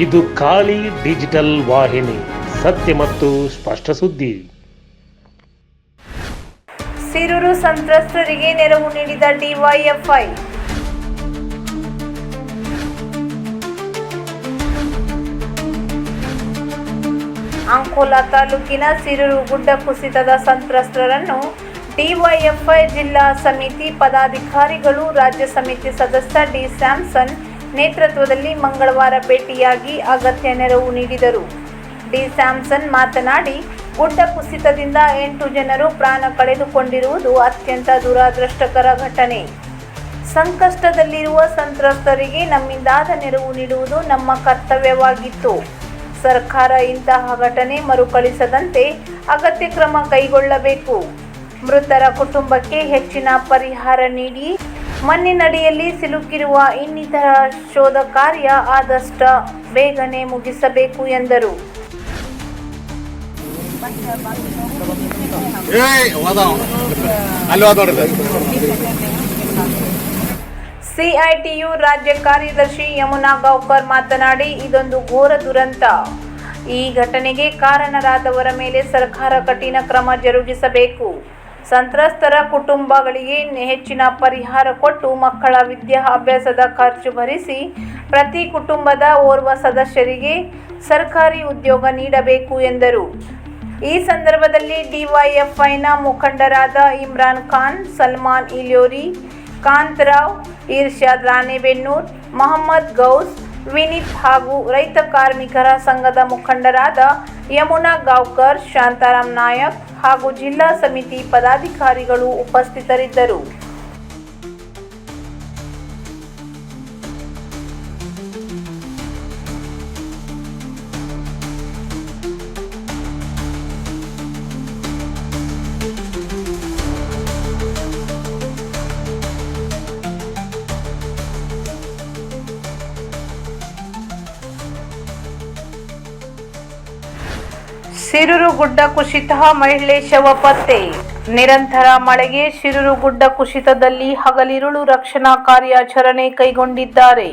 ಇದು ಖಾಲಿ ಡಿಜಿಟಲ್ ವಾಹಿನಿ, ಸತ್ಯ ಮತ್ತು ಸ್ಪಷ್ಟ ಸುದ್ದಿ. ಸಿರೂರು ಸಂತ್ರಸ್ತರಿಗೆ ನೆರವು ನೀಡಿದ ಡಿವೈಎಫ್ಐ. ಅಂಕೋಲಾ ತಾಲೂಕಿನ ಸಿರೂರು ಗುಡ್ಡ ಕುಸಿತದ ಸಂತ್ರಸ್ತರನ್ನು ಡಿವೈಎಫ್ಐ ಜಿಲ್ಲಾ ಸಮಿತಿ ಪದಾಧಿಕಾರಿಗಳು, ರಾಜ್ಯ ಸಮಿತಿ ಸದಸ್ಯ ಡಿ ಸ್ಯಾಮ್ಸನ್ ನೇತೃತ್ವದಲ್ಲಿ ಮಂಗಳವಾರ ಭೇಟಿಯಾಗಿ ಅಗತ್ಯ ನೆರವು ನೀಡಿದರು. ಡಿ. ಸ್ಯಾಮ್ಸನ್ ಮಾತನಾಡಿ, ಗುಡ್ಡ ಕುಸಿತದಿಂದ ಎಂಟು ಜನರು ಪ್ರಾಣ ಕಳೆದುಕೊಂಡಿರುವುದು ಅತ್ಯಂತ ದುರಾದೃಷ್ಟಕರ ಘಟನೆ. ಸಂಕಷ್ಟದಲ್ಲಿರುವ ಸಂತ್ರಸ್ತರಿಗೆ ನಮ್ಮಿಂದಾದ ನೆರವು ನೀಡುವುದು ನಮ್ಮ ಕರ್ತವ್ಯವಾಗಿತ್ತು. ಸರ್ಕಾರ ಇಂತಹ ಘಟನೆ ಮರುಕಳಿಸದಂತೆ ಅಗತ್ಯ ಕ್ರಮ ಕೈಗೊಳ್ಳಬೇಕು. ಮೃತರ ಕುಟುಂಬಕ್ಕೆ ಹೆಚ್ಚಿನ ಪರಿಹಾರ ನೀಡಿ ಮಣ್ಣಿನಡಿಯಲ್ಲಿ ಸಿಲುಕಿರುವ ಇನ್ನಿತರ ಶೋಧ ಕಾರ್ಯ ಆದಷ್ಟು ಬೇಗನೆ ಮುಗಿಸಬೇಕು ಎಂದರು. ಸಿಐಟಿಯು ರಾಜ್ಯ ಕಾರ್ಯದರ್ಶಿ ಯಮುನಾ ಗೌಕರ್ ಮಾತನಾಡಿ ಇದೊಂದು ಘೋರ ದುರಂತ. ಈ ಘಟನೆಗೆ ಕಾರಣರಾದವರ ಮೇಲೆ ಸರ್ಕಾರ ಕಠಿಣ ಕ್ರಮ ಜರುಗಿಸಬೇಕು. ಸಂತ್ರಸ್ತರ ಕುಟುಂಬಗಳಿಗೆ ಹೆಚ್ಚಿನ ಪರಿಹಾರ ಕೊಟ್ಟು ಮಕ್ಕಳ ವಿದ್ಯಾಭ್ಯಾಸದ ಖರ್ಚು ಭರಿಸಿ ಪ್ರತಿ ಕುಟುಂಬದ ಓರ್ವ ಸದಸ್ಯರಿಗೆ ಸರ್ಕಾರಿ ಉದ್ಯೋಗ ನೀಡಬೇಕು ಎಂದರು. ಈ ಸಂದರ್ಭದಲ್ಲಿ ಡಿವೈಎಫ್ಐನ ಮುಖಂಡರಾದ ಇಮ್ರಾನ್ ಖಾನ್, ಸಲ್ಮಾನ್ ಇಲ್ಯೋರಿ, ಕಾಂತರಾವ್, ಇರ್ಷಾದ್ ರಾಣೆಬೆನ್ನೂರ್, ಮೊಹಮ್ಮದ್ ಗೌಸ್ ವಿನೀತ್ ಹಾಗೂ ರೈತ ಕಾರ್ಮಿಕರ ಸಂಘದ ಮುಖಂಡರಾದ ಯಮುನಾ ಗಾವ್ಕರ್ ಶಾಂತಾರಾಮ್ ನಾಯಕ್ ಹಾಗೂ ಜಿಲ್ಲಾ ಸಮಿತಿ ಪದಾಧಿಕಾರಿಗಳು ಉಪಸ್ಥಿತರಿದ್ದರು. ಸಿರೂರು ಗುಡ್ಡ ಕುಸಿತ ಮಹಿಳೆ ಶವ ಪತ್ತೆ. ನಿರಂತರ ಮಳೆಗೆ ಸಿರುರು ಗುಡ್ಡ ಕುಸಿತದಲ್ಲಿ ಹಗಲಿರುಳು ರಕ್ಷಣಾ ಕಾರ್ಯಾಚರಣೆ ಕೈಗೊಂಡಿದ್ದಾರೆ.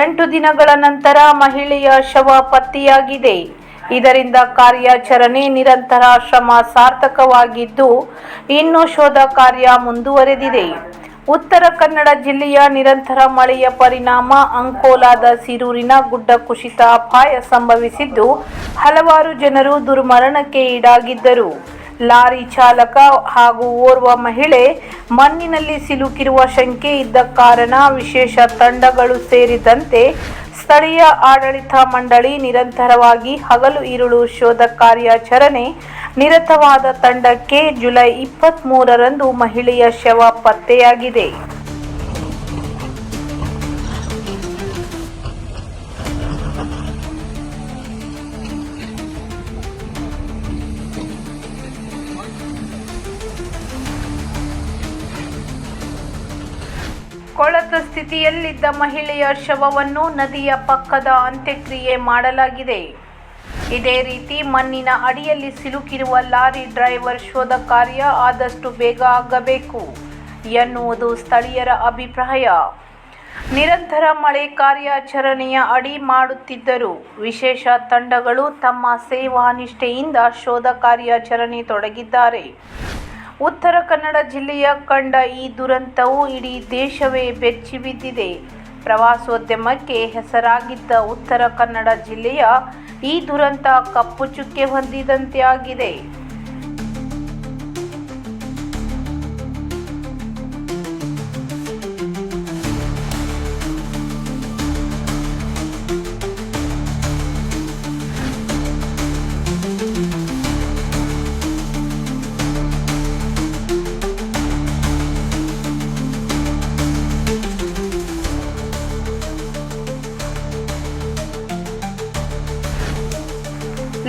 ಎಂಟು ದಿನಗಳ ನಂತರ ಮಹಿಳೆಯ ಶವ ಪತ್ತೆಯಾಗಿದೆ. ಇದರಿಂದ ಕಾರ್ಯಾಚರಣೆ ನಿರಂತರ ಶ್ರಮ ಸಾರ್ಥಕವಾಗಿದ್ದು, ಇನ್ನು ಶೋಧ ಕಾರ್ಯ ಮುಂದುವರೆದಿದೆ. ಉತ್ತರ ಕನ್ನಡ ಜಿಲ್ಲೆಯ ನಿರಂತರ ಮಳೆಯ ಪರಿಣಾಮ ಅಂಕೋಲಾದ ಸಿರೂರಿನ ಗುಡ್ಡ ಕುಸಿತ ಅಪಾಯ ಸಂಭವಿಸಿದ್ದು ಹಲವಾರು ಜನರು ದುರ್ಮರಣಕ್ಕೆ ಈಡಾಗಿದ್ದರು. ಲಾರಿ ಚಾಲಕ ಹಾಗೂ ಓರ್ವ ಮಹಿಳೆ ಮಣ್ಣಿನಲ್ಲಿ ಸಿಲುಕಿರುವ ಶಂಕೆ ಇದ್ದ ಕಾರಣ ವಿಶೇಷ ತಂಡಗಳು ಸೇರಿದಂತೆ ಸ್ಥಳೀಯ ಆಡಳಿತ ಮಂಡಳಿ ನಿರಂತರವಾಗಿ ಹಗಲು ಇರುಳು ಶೋಧ ಕಾರ್ಯಾಚರಣೆ ನಿರತವಾದ ತಂಡಕ್ಕೆ ಜುಲೈ ಇಪ್ಪತ್ತ್ ಮೂರರಂದು ಮಹಿಳೆಯ ಶವ ಪತ್ತೆಯಾಗಿದೆ. ಕೊಳತ ಸ್ಥಿತಿಯಲ್ಲಿದ್ದ ಮಹಿಳೆಯ ಶವವನ್ನು ನದಿಯ ಪಕ್ಕದ ಅಂತ್ಯಕ್ರಿಯೆ ಮಾಡಲಾಗಿದೆ. ಇದೇ ರೀತಿ ಮಣ್ಣಿನ ಅಡಿಯಲ್ಲಿ ಸಿಲುಕಿರುವ ಲಾರಿ ಡ್ರೈವರ್ ಶೋಧ ಕಾರ್ಯ ಆದಷ್ಟು ಬೇಗ ಆಗಬೇಕು ಎನ್ನುವುದು ಸ್ಥಳೀಯರ ಅಭಿಪ್ರಾಯ. ನಿರಂತರ ಮಳೆ ಕಾರ್ಯಾಚರಣೆಯ ಅಡಿ ಮಾಡುತ್ತಿದ್ದರು ವಿಶೇಷ ತಂಡಗಳು ತಮ್ಮ ಸೇವಾ ನಿಷ್ಠೆಯಿಂದ ಶೋಧ ಕಾರ್ಯಾಚರಣೆ ತೊಡಗಿದ್ದಾರೆ. ಉತ್ತರ ಕನ್ನಡ ಜಿಲ್ಲೆಯ ಕಂಡ ಈ ದುರಂತವು ಇಡೀ ದೇಶವೇ ಬೆಚ್ಚಿ ಬಿದ್ದಿದೆ. ಪ್ರವಾಸೋದ್ಯಮಕ್ಕೆ ಹೆಸರಾಗಿದ್ದ ಉತ್ತರ ಕನ್ನಡ ಜಿಲ್ಲೆಯ ಈ ದುರಂತ ಕಪ್ಪು ಚುಕ್ಕೆ ಹೊಂದಿದಂತೆ ಆಗಿದೆ.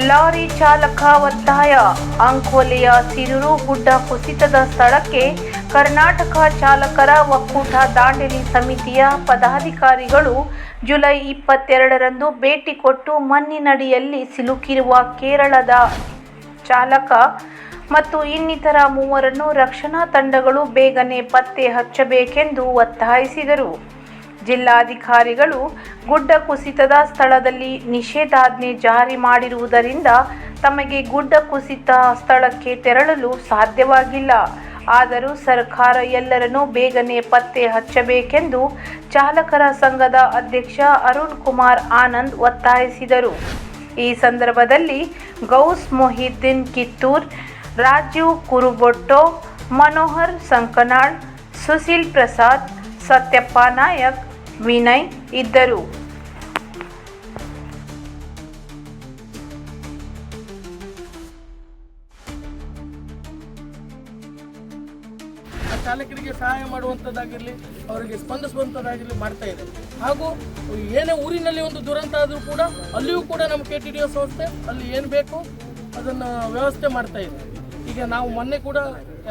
ಲಾರಿ ಚಾಲಕ ಒತ್ತಾಯ. ಅಂಕೋಲೆಯ ಸಿರೂರು ಗುಡ್ಡ ಕುಸಿತದ ಸ್ಥಳಕ್ಕೆ ಕರ್ನಾಟಕ ಚಾಲಕರ ಒಕ್ಕೂಟ ದಾಂಡೇಲಿ ಸಮಿತಿಯ ಪದಾಧಿಕಾರಿಗಳು ಜುಲೈ ಇಪ್ಪತ್ತೆರಡರಂದು ಭೇಟಿ ಕೊಟ್ಟು ಮಣ್ಣಿನಡಿಯಲ್ಲಿ ಸಿಲುಕಿರುವ ಕೇರಳದ ಚಾಲಕ ಮತ್ತು ಇನ್ನಿತರ ಮೂವರನ್ನು ರಕ್ಷಣಾ ತಂಡಗಳು ಬೇಗನೆ ಪತ್ತೆ ಹಚ್ಚಬೇಕೆಂದು ಒತ್ತಾಯಿಸಿದರು. ಜಿಲ್ಲಾಧಿಕಾರಿಗಳು ಗುಡ್ಡ ಕುಸಿತದ ಸ್ಥಳದಲ್ಲಿ ನಿಷೇಧಾಜ್ಞೆ ಜಾರಿ ಮಾಡಿರುವುದರಿಂದ ತಮಗೆ ಗುಡ್ಡ ಕುಸಿತ ಸ್ಥಳಕ್ಕೆ ತೆರಳಲು ಸಾಧ್ಯವಾಗಿಲ್ಲ. ಆದರೂ ಸರ್ಕಾರ ಎಲ್ಲರನ್ನೂ ಬೇಗನೆ ಪತ್ತೆ ಹಚ್ಚಬೇಕೆಂದು ಚಾಲಕರ ಸಂಘದ ಅಧ್ಯಕ್ಷ ಅರುಣ್ ಕುಮಾರ್ ಆನಂದ್ ಒತ್ತಾಯಿಸಿದರು. ಈ ಸಂದರ್ಭದಲ್ಲಿ ಗೌಸ್ ಮೊಹಿದ್ದೀನ್ ಕಿತ್ತೂರ್, ರಾಜೀವ್ ಕುರುಬೊಟ್ಟೊ, ಮನೋಹರ್ ಸಂಕನಾಳ್, ಸುಶೀಲ್ ಪ್ರಸಾದ್, ಸತ್ಯಪ್ಪ ನಾಯಕ್ ವಿನಯ್ ಇದ್ದರು. ಚಾಲಕರಿಗೆ ಸಹಾಯ ಮಾಡುವಂಥದ್ದಾಗಿರಲಿ ಅವರಿಗೆ ಸ್ಪಂದಿಸುವಂಥದ್ದಾಗಿರಲಿ ಮಾಡ್ತಾ ಇದೆ. ಹಾಗೂ ಏನೇ ಊರಿನಲ್ಲಿ ಒಂದು ದುರಂತ ಆದರೂ ಕೂಡ ಅಲ್ಲಿಯೂ ಕೂಡ ನಮ್ಮ ಕೆ ಟಿ ಡಿ ಒ ಸಂಸ್ಥೆ ಅಲ್ಲಿ ಏನು ಬೇಕು ಅದನ್ನು ವ್ಯವಸ್ಥೆ ಮಾಡ್ತಾ ಇದೆ. ಈಗ ನಾವು ಮೊನ್ನೆ ಕೂಡ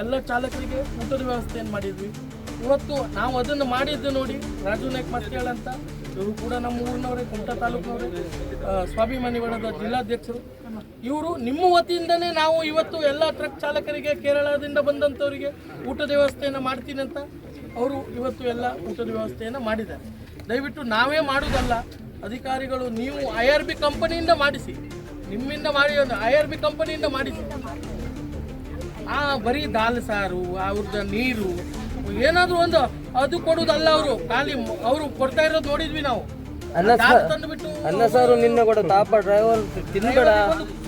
ಎಲ್ಲ ಚಾಲಕರಿಗೆ ಊಟದ ವ್ಯವಸ್ಥೆಯನ್ನು ಮಾಡಿದ್ವಿ. ಇವತ್ತು ನಾವು ಅದನ್ನು ಮಾಡಿದ್ದು ನೋಡಿ. ರಾಜು ನಾಯ್ಕ ಮತ್ತೇಳ್ ಅಂತ ಇವರು ಕೂಡ ನಮ್ಮ ಊರಿನವರೇ, ಕುಮಟಾ ತಾಲೂಕಿನವರೇ ಸ್ವಾಭಿಮಾನಿ ಬಣದ ಜಿಲ್ಲಾಧ್ಯಕ್ಷರು. ಇವರು ನಿಮ್ಮ ವತಿಯಿಂದನೇ ನಾವು ಇವತ್ತು ಎಲ್ಲ ಟ್ರಕ್ ಚಾಲಕರಿಗೆ, ಕೇರಳದಿಂದ ಬಂದಂಥವರಿಗೆ ಊಟದ ವ್ಯವಸ್ಥೆಯನ್ನು ಮಾಡ್ತೀನಿ ಅಂತ ಅವರು ಇವತ್ತು ಎಲ್ಲ ಊಟದ ವ್ಯವಸ್ಥೆಯನ್ನು ಮಾಡಿದ್ದಾರೆ. ದಯವಿಟ್ಟು ನಾವೇ ಮಾಡುವುದಲ್ಲ. ಅಧಿಕಾರಿಗಳು ನೀವು ಐ ಆರ್ ಬಿ ಕಂಪನಿಯಿಂದ ಮಾಡಿಸಿ. ನಿಮ್ಮಿಂದ ಮಾಡಿ, ಐ ಆರ್ ಬಿ ಕಂಪನಿಯಿಂದ ಮಾಡಿಸಿ. ಆ ಬರೀ ದಾಲ್ ಸಾರು ಅವ್ರದ್ದು ನೀರು ಏನಾದ್ರು ಒಂದು ಅದು ಕೊಡುದಲ್ಲ ಅವರು. ಖಾಲಿ ಅವರು ಕೊಡ್ತಾ ಇರೋದು ನೋಡಿದ್ವಿ ನಾವು. ಅನ್ನ ತಂದ್ಬಿಟ್ಟು ತಂದುಬಿಟ್ಟು ಅನ್ನ ಸಾರು ನಿನ್ನೆ ಕೂಡ ತಾಪ ಡ್ರೈವರ್ ತಿನ್ಬೇಡ.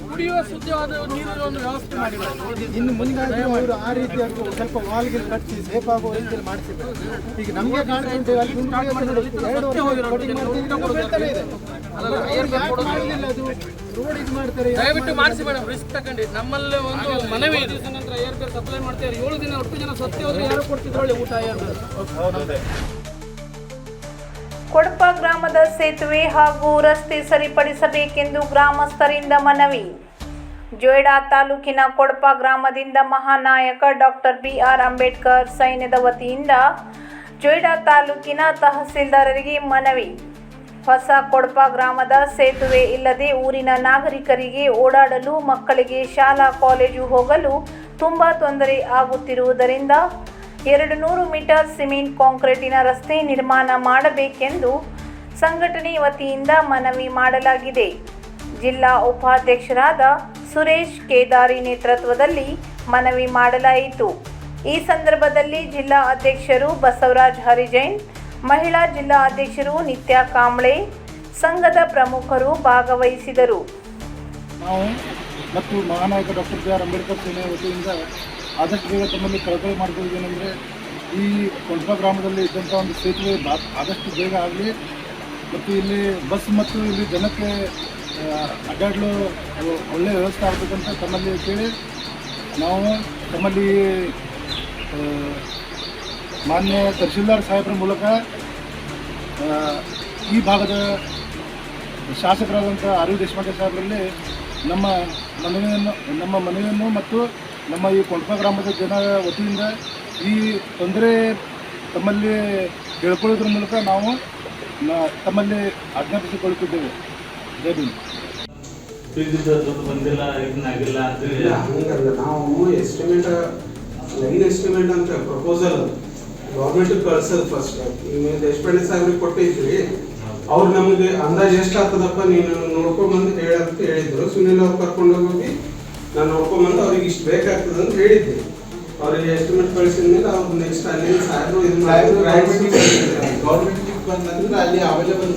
ಕುಡಿಯುವ ಶುದ್ಧವಾದ ನೀರಿನ ಒಂದು ವ್ಯವಸ್ಥೆ ಮಾಡಿದ್ದಾರೆ ಇನ್ನು ಮುಂದೆ ಅವರು ಆ ರೀತಿ ಸ್ವಲ್ಪ ವಾಲ್ಗೆ ಕಟ್ಟಿ ಸೇಫ್ ಆಗುವ ರೀತಿಯಲ್ಲಿ ಮಾಡಿಸಿದ್ರು ಈಗ ನಮಗೆ ಅಲ್ಲಿ ನೋಡಿ, ಎರಡು ವರ್ಷ ಮಾಡ್ತೀವಿ, ದಯವಿಟ್ಟು ಮಾಡಿಸಿ ಮೇಡಮ್ ರಿಸ್ಕ್ ತಗೊಂಡು. ನಮ್ಮಲ್ಲಿ ಒಂದು ಮನವಿ ಇದೆ. ನಂತರ ಏರ್ ಸಪ್ಲೈ ಮಾಡ್ತಾರೆ ಏಳು ದಿನ ಒಟ್ಟು ಜನ ಸತ್ಯ ಹೋದ್ರೆ ಯಾರು ಕೊಡ್ತಿದ್ರು ಊಟ ಏರ್ ಕೊಡಪ ಗ್ರಾಮದ ಸೇತುವೆ ಹಾಗೂ ರಸ್ತೆ ಸರಿಪಡಿಸಬೇಕೆಂದು ಗ್ರಾಮಸ್ಥರಿಂದ ಮನವಿ. ಜೋಯ್ಡಾ ತಾಲೂಕಿನ ಕೊಡಪ ಗ್ರಾಮದಿಂದ ಮಹಾನಾಯಕ ಡಾಕ್ಟರ್ ಬಿ ಆರ್ ಅಂಬೇಡ್ಕರ್ ಸೈನ್ಯದ ವತಿಯಿಂದ ಜೋಯ್ಡಾ ತಾಲೂಕಿನ ತಹಸೀಲ್ದಾರರಿಗೆ ಮನವಿ. ಹೊಸ ಕೊಡಪ ಗ್ರಾಮದ ಸೇತುವೆ ಇಲ್ಲದೆ ಊರಿನ ನಾಗರಿಕರಿಗೆ ಓಡಾಡಲು ಮಕ್ಕಳಿಗೆ ಶಾಲಾ ಕಾಲೇಜು ಹೋಗಲು ತುಂಬ ತೊಂದರೆ ಆಗುತ್ತಿರುವುದರಿಂದ ಎರಡು ನೂರು ಮೀಟರ್ ಸಿಮೆಂಟ್ ಕಾಂಕ್ರೀಟಿನ ರಸ್ತೆ ನಿರ್ಮಾಣ ಮಾಡಬೇಕೆಂದು ಸಂಘಟನೆ ವತಿಯಿಂದ ಮನವಿ ಮಾಡಲಾಗಿದೆ. ಜಿಲ್ಲಾ ಉಪಾಧ್ಯಕ್ಷರಾದ ಸುರೇಶ್ ಕೇದಾರಿ ನೇತೃತ್ವದಲ್ಲಿ ಮನವಿ ಮಾಡಲಾಯಿತು. ಈ ಸಂದರ್ಭದಲ್ಲಿ ಜಿಲ್ಲಾ ಅಧ್ಯಕ್ಷರು ಬಸವರಾಜ್ ಹರಿಜೈನ್ ಮಹಿಳಾ ಜಿಲ್ಲಾ ಅಧ್ಯಕ್ಷರು ನಿತ್ಯ ಕಾಂಬ್ಳೆ ಸಂಘದ ಪ್ರಮುಖರು ಭಾಗವಹಿಸಿದರು. ನಾವು ಮತ್ತು ಮಹಾನಾಯಕ ಡಾಕ್ಟರ್ ಬಿ ಆರ್ ಅಂಬೇಡ್ಕರ್ ಸೇನೆಯ ವತಿಯಿಂದ ಆದಷ್ಟು ಬೇಗ ತಮ್ಮಲ್ಲಿ ಕಳಕಳಿ ಮಾಡ್ಕೊಳ್ಳೋದೇನೆಂದರೆ ಈ ಕೊಂಡ್ಪ ಗ್ರಾಮದಲ್ಲಿ ಇದ್ದಂಥ ಒಂದು ಸೇತುವೆ ಆದಷ್ಟು ಬೇಗ ಆಗಲಿ ಮತ್ತು ಇಲ್ಲಿ ಬಸ್ ಮತ್ತು ಇಲ್ಲಿ ಜನಕ್ಕೆ ಅಡ್ಡಾಡಲು ಒಳ್ಳೆಯ ವ್ಯವಸ್ಥೆ ಆಗಬೇಕಂತ ತಮ್ಮಲ್ಲಿ ಕೇಳಿ ನಾವು ತಮ್ಮಲ್ಲಿ ಮಾನ್ಯ ತಹಶೀಲ್ದಾರ್ ಸಾಹೇಬ್ರ ಮೂಲಕ ಈ ಭಾಗದ ಶಾಸಕರಾದಂಥ ಆರ್ ವಿ ದೇಶಪಾಂಡೆ ಸಾಹೇಬರಲ್ಲಿ ನಮ್ಮ ಮನವಿಯನ್ನು ನಮ್ಮ ಮನವಿಯನ್ನು ಮತ್ತು ನಮ್ಮ ಈ ಕೊಂಡ್ಪ ಗ್ರಾಮದ ಜನ ವತಿಯಿಂದ ಈ ತೊಂದರೆ ತಮ್ಮಲ್ಲಿ ಹೇಳ್ಕೊಳ್ಳೋದ್ರ ಮೂಲಕ ನಾವು ತಮ್ಮಲ್ಲಿ ಆಜ್ಞಾಪಿಸಿಕೊಳ್ಳುತ್ತಿದ್ದೇವೆ. ಜೈ ಭೀಮ್. ತಿಳಿದಿದ್ದ ದುಡ್ಡು ಬಂದಿಲ್ಲ ಇದನ್ನಾಗಿಲ್ಲ ಅಂತ ಹೇಳಿ. ಹಂಗಲ್ಲ. ನಾವು ಎಸ್ಟಿಮೇಟ್ ಲೈನ್ ಎಸ್ಟಿಮೇಟ್ ಅಂತ ಪ್ರಪೋಸಲ್ ಗೌರ್ಮೆಂಟ್ ಕಳ್ಸೋದು ಫಸ್ಟ್ ಈಗ ದೇಶಪಾಂಡೆ ಸಾಹೇಬ್ರಿಗೆ ಕೊಟ್ಟಿದ್ವಿ. ಅವ್ರು ನಮಗೆ ಅಂದಾಜ್ ಎಷ್ಟು ಆಗ್ತದಪ್ಪ ನೀನು ನೋಡ್ಕೊಂಬಂದು ಹೇಳಂತ ಹೇಳಿದ್ರು. ಸುನಿಲ್ ಅವ್ರು ಕರ್ಕೊಂಡು ಹೋಗಿ ನಾನು ನೋಡ್ಕೊಂಬಂದು ಅವ್ರಿಗೆ ಇಷ್ಟು ಬೇಕಾಗ್ತದೆ ಅಂತ ಹೇಳಿದ್ದೆ ಅವ್ರಿಗೆ ಎಸ್ಟಿಮೇಟ್ ಕಳಿಸಿದ ಮೇಲೆ ಅವ್ರು ನೆಕ್ಸ್ಟ್ ಅಲ್ಲಿ ಸಾಹೇಬ್ರು ಇದು ಗೌರ್ಮೆಂಟ್ ಬಂದಂದ್ರೆ ಅಲ್ಲಿ ಅವೈಲೇಬಲ್